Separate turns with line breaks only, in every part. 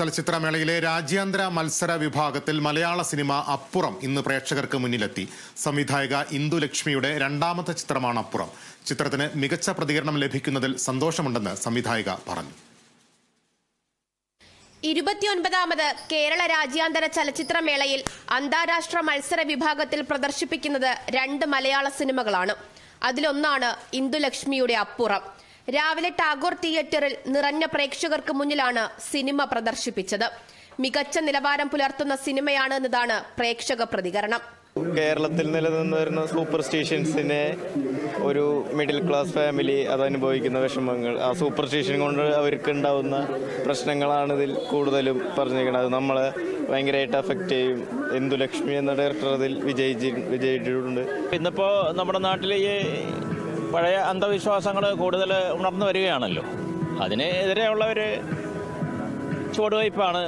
ചലച്ചിത്രമേളയിലെ രാജ്യാന്തര മത്സര വിഭാഗത്തിൽ മലയാള സിനിമ അപ്പുറം ഇന്ന് പ്രേക്ഷകർക്ക് മുന്നിലെത്തി. സംവിധായക ഇന്ദുലക്ഷ്മിയുടെ രണ്ടാമത്തെ ചിത്രമാണ് അപ്പുറം. ചിത്രത്തിന് മികച്ച പ്രതികരണം ലഭിക്കുന്നതിൽ സന്തോഷമുണ്ടെന്ന് സംവിധായക പറഞ്ഞു.
ഇരുപത്തിയൊൻപതാമത് കേരള രാജ്യാന്തര ചലച്ചിത്രമേളയിൽ അന്താരാഷ്ട്ര മത്സര വിഭാഗത്തിൽ പ്രദർശിപ്പിക്കുന്നത് രണ്ട് മലയാള സിനിമകളാണ്. അതിലൊന്നാണ് ഇന്ദുലക്ഷ്മിയുടെ അപ്പുറം. രാവിലെ ടാഗോർ തിയേറ്ററിൽ നിറഞ്ഞ പ്രേക്ഷകർക്ക് മുന്നിലാണ് സിനിമ പ്രദർശിപ്പിച്ചത്. മികച്ച നിലവാരം പുലർത്തുന്ന സിനിമയാണ് എന്നതാണ് പ്രേക്ഷക പ്രതികരണം.
കേരളത്തിൽ നിലനിന്ന് വരുന്ന സൂപ്പർ സ്റ്റേഷൻസിനെ ഒരു മിഡിൽ ക്ലാസ് ഫാമിലി അത് അനുഭവിക്കുന്ന വിഷമങ്ങൾ. ആ സൂപ്പർ സ്റ്റേഷൻ കൊണ്ട് അവർക്ക് ഉണ്ടാവുന്ന പ്രശ്നങ്ങളാണ് ഇതിൽ കൂടുതലും പറഞ്ഞിരിക്കുന്നത്. അത് നമ്മളെ ഭയങ്കരമായിട്ട് അഫക്റ്റ് ചെയ്യും. എന്തുലക്ഷ്മി എന്ന ഡയറക്ടർ അതിൽ വിജയിച്ചി വിജയിച്ചിട്ടുണ്ട്.
ഇന്നിപ്പോൾ നമ്മുടെ നാട്ടിൽ ഈ പഴയ അന്ധവിശ്വാസങ്ങൾ കൂടുതൽ ഉണർന്നു വരികയാണല്ലോ. അതിനെതിരെയുള്ള ഒരു ചുവടുവയ്പ്പാണ്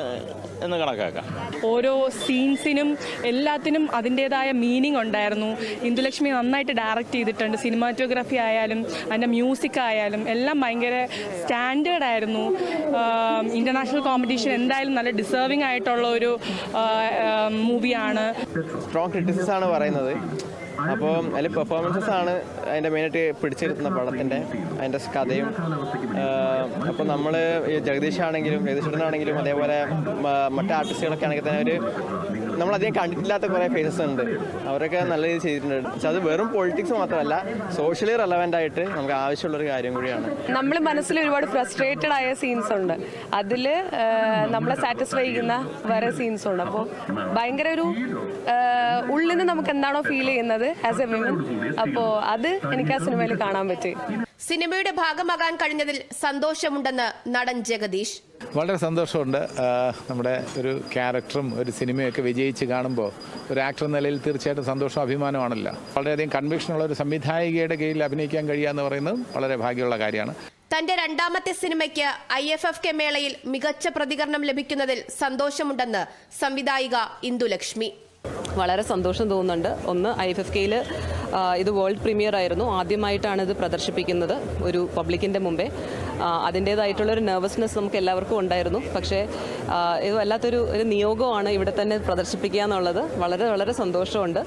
എന്ന് കണക്കാക്കാം.
ഓരോ സീൻസിനും എല്ലാത്തിനും അതിന്റെതായ മീനിങ് ഉണ്ടായിരുന്നു. ഇന്ദുലക്ഷ്മി നന്നായിട്ട് ഡയറക്റ്റ് ചെയ്തിട്ടുണ്ട്. സിനിമാറ്റോഗ്രാഫി ആയാലും അതിന്റെ മ്യൂസിക് ആയാലും എല്ലാം ഭയങ്കര സ്റ്റാൻഡേർഡ് ആയിരുന്നു. ഇന്റർനാഷണൽ കോമ്പറ്റീഷൻ എന്തായാലും നല്ല ഡിസേർവിംഗ് ആയിട്ടുള്ള ഒരു മൂവിയാണ്.
സ്ട്രോങ് ക്രിറ്റിസിസ് ആണ് പറയുന്നത്. അപ്പോൾ അതിൽ പെർഫോമൻസസ് ആണ് അതിന്റെ മെയിനായിട്ട് പിടിച്ചിരുത്തുന്ന പടത്തിന്റെ അതിന്റെ കഥയും. അപ്പോൾ നമ്മൾ ജഗദീഷ് ആണെങ്കിലും ജഗദീഷ് ആണെങ്കിലും അതേപോലെ മറ്റു ആർട്ടിസ്റ്റുകളൊക്കെ ആണെങ്കിൽ തന്നെ ഒരു നമ്മളധികം കണ്ടിട്ടില്ലാത്ത കുറേ ഫേസസ് ഉണ്ട്. അവരൊക്കെ നല്ല രീതിയിൽ ചെയ്തിട്ടുണ്ട്. പക്ഷെ അത് വെറും പൊളിറ്റിക്സ് മാത്രമല്ല സോഷ്യലി റെലവെന്റ് ആയിട്ട് നമുക്ക് ആവശ്യമുള്ളൊരു കാര്യം കൂടിയാണ്.
നമ്മൾ മനസ്സിൽ ഒരുപാട് ഫ്രസ്ട്രേറ്റഡ് ആയ സീൻസ് ഉണ്ട്. അതിൽ നമ്മളെ സാറ്റിസ്ഫൈ ചെയ്യുന്ന വേറെ സീൻസ് ഉണ്ട്. അപ്പോൾ ഭയങ്കര ഒരു ഉള്ളിൽ നിന്ന് നമുക്ക് എന്താണോ ഫീൽ ചെയ്യുന്നത് ആസ് എ വിമൻ അപ്പോൾ അത് എനിക്ക് ആ സിനിമയിൽ കാണാൻ പറ്റി.
സിനിമയുടെ ഭാഗമാകാൻ കഴിഞ്ഞതിൽ സന്തോഷമുണ്ടെന്ന് നടൻ ജഗദീഷ്.
വളരെ സന്തോഷമുണ്ട്. നമ്മുടെ ഒരു ക്യാരക്ടറും ഒരു സിനിമയൊക്കെ വിജയിച്ച് കാണുമ്പോൾ ഒരു ആക്ടർ എന്ന നിലയിൽ തീർച്ചയായിട്ടും സന്തോഷവും അഭിമാനമാണല്ലോ വളരെയധികം കൺവിക്ഷനുള്ള ഒരു സംവിധായികയുടെ കീഴിൽ അഭിനയിക്കാൻ കഴിയുക എന്ന് പറയുന്നത് വളരെ ഭാഗ്യമുള്ള കാര്യമാണ്.
തന്റെ രണ്ടാമത്തെ സിനിമയ്ക്ക് ഐ എഫ് എഫ് കെ മേളയിൽ മികച്ച പ്രതികരണം ലഭിക്കുന്നതിൽ സന്തോഷമുണ്ടെന്ന് സംവിധായിക ഇന്ദുലക്ഷ്മി.
വളരെ സന്തോഷം തോന്നുന്നുണ്ട്. ഒന്ന് ഐ എഫ് എഫ് കെയിൽ ഇത് വേൾഡ് പ്രീമിയർ ആയിരുന്നു. ആദ്യമായിട്ടാണ് ഇത് പ്രദർശിപ്പിക്കുന്നത് ഒരു പബ്ലിക്കിന്റെ മുമ്പേ. അതിന്റേതായിട്ടുള്ളൊരു നെർവസ്നെസ് നമുക്ക് എല്ലാവർക്കും ഉണ്ടായിരുന്നു. പക്ഷേ ഇത് വല്ലാത്തൊരു ഒരു നിയോഗമാണ് ഇവിടെ തന്നെ പ്രദർശിപ്പിക്കുക എന്നുള്ളത്. വളരെ വളരെ സന്തോഷമുണ്ട്.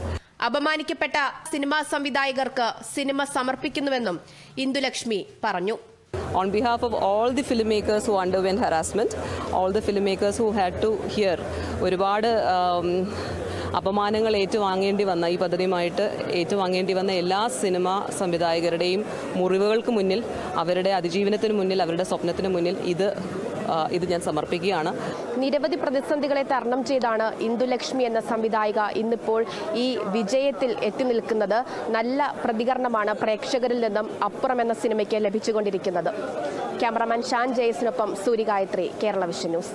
അപമാനിക്കപ്പെട്ട സിനിമാ സംവിധായകർക്ക് സിനിമ സമർപ്പിക്കുന്നുവെന്നും ഇന്ദുലക്ഷ്മി പറഞ്ഞു.
On behalf of all the filmmakers who underwent harassment, all the filmmakers who had to hear ഒരുപാട് അപമാനങ്ങൾ ഏറ്റുവാങ്ങേണ്ടി വന്ന ഈ പദ്ധതിയുമായിട്ട് ഏറ്റുവാങ്ങേണ്ടി വന്ന എല്ലാ സിനിമ സംവിധായകരുടെയും മുറിവുകൾക്ക് മുന്നിൽ അവരുടെ അതിജീവനത്തിന് മുന്നിൽ അവരുടെ സ്വപ്നത്തിന് മുന്നിൽ ഇത് ഇത് ഞാൻ സമർപ്പിക്കുകയാണ്.
നിരവധി പ്രതിസന്ധികളെ തരണം ചെയ്താണ് ഇന്ദുലക്ഷ്മി എന്ന സംവിധായിക ഇന്നിപ്പോൾ ഈ വിജയത്തിൽ എത്തി നിൽക്കുന്നത്. നല്ല പ്രതികരണമാണ് പ്രേക്ഷകരിൽ നിന്നും അപ്പുറം എന്ന സിനിമയ്ക്ക് ലഭിച്ചുകൊണ്ടിരിക്കുന്നത്. ക്യാമറമാൻ ഷാൻ ജയസിനൊപ്പം സൂര്യഗായത്രി കേരള വിഷൻ ന്യൂസ്.